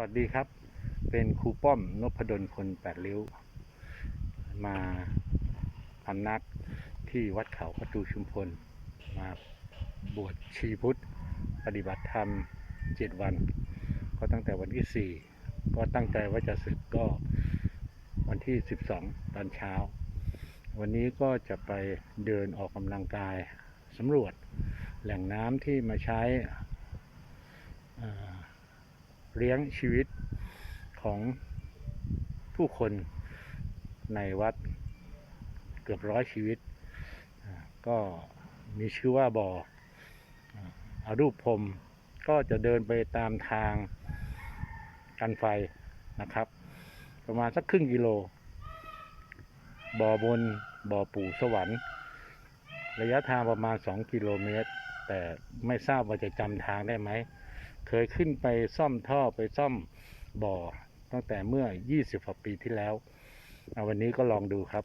วัสดีครับ เป็นครูป้อมนพดลคนแปดริ้ว มาพำนักที่วัดเขาประตูชุมพล มาบวชชีพุทธ ปฏิบัติธรรมเจ็ดวัน ก็ตั้งแต่วันที่สี่ก็ตั้งใจว่าจะศึกก็วันที่สิบสองตอนเช้า วันนี้ก็จะไปเดินออกกำลังกายสำรวจแหล่งน้ำที่มาใช้ เลี้ยงชีวิตของผู้คนในวัดเกือบร้อยชีวิต ก็มีชื่อว่าบ่ออ่อารูปพรมก็จะเดินไปตามทางกันไฟนะครับ ประมาณสักครึ่งกิโล บ่อบนบ่อปู่สวรรค์ ระยะทางประมาณ 2 กิโลเมตร แต่ไม่ทราบว่าจะจำทางได้ไหม เคยขึ้นไปซ่อมท่อไปซ่อมบ่อตั้งแต่เมื่อ 20กว่าปีที่แล้วเอาวันนี้ก็ลองดูครับ